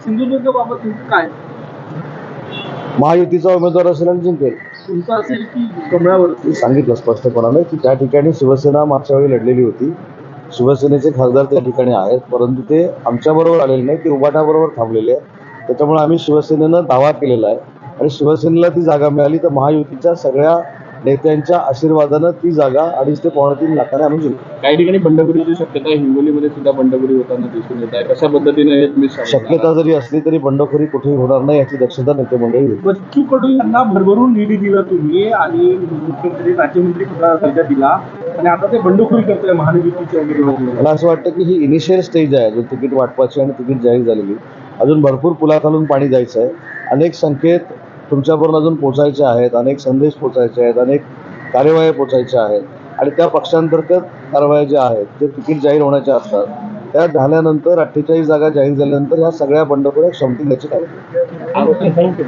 सिंधुदुर्ग बाबत काय महायुतीचा उमेदवार असेल आणि जिंकेल. तुमचं असेल की कमळावर मी सांगितलं स्पष्टपणाने की त्या ठिकाणी शिवसेना मागच्या वेळी लढलेली होती. शिवसेनेचे खासदार त्या ठिकाणी आहेत परंतु ते आमच्याबरोबर आलेले नाही ते उभाटाबरोबर थांबलेले आहेत. त्याच्यामुळे आम्ही शिवसेनेनं दावा केलेला आहे. आणि शिवसेनेला ती जागा मिळाली तर महायुतीच्या सगळ्या नेत्यांच्या आशीर्वादानं ती जागा अडीच ते पावणे तीन लाखाने आम्ही जिंकू काही ठिकाणी बंडखोरीची शक्यता आहे हिंगोलीमध्ये सुद्धा बंडखोरी होताना दिसून येत आहे. कशा पद्धतीने हे तुम्ही? शक्यता जरी असली तरी बंडखोरी कुठेही होणार नाही याची दक्षता नेते मंडळी बच्चू कडू यांना भरभरून निधी दिला तुम्ही आणि मुख्यमंत्री राज्यमंत्री पदाचा दर्जा दिला. आणि आता ते बंडखोरी करतोय उमेदवारांना मला असं वाटतं की ही इनिशियल स्टेज आहे. जो तिकीट वाटपाची आणि तिकीट जाहीर झालेली. अजून भरपूर पुलाखालून पाणी जायचं आहे. अनेक संकेत तुमच्यापर्यंत अजून पोचायचे आहेत अनेक संदेश पोचायचे आहेत अनेक कार्यवाह्या पोचायच्या आहेत. आणि त्या पक्षांतर्गत कारवाया ज्या आहेत जे तिकीट जाहीर होण्याच्या असतात त्या झाल्यानंतर अठ्ठेचाळीस जागा जाहीर झाल्यानंतर ह्या सगळ्या बंडखोऱ्या क्षमतील याची काय थँक्यू.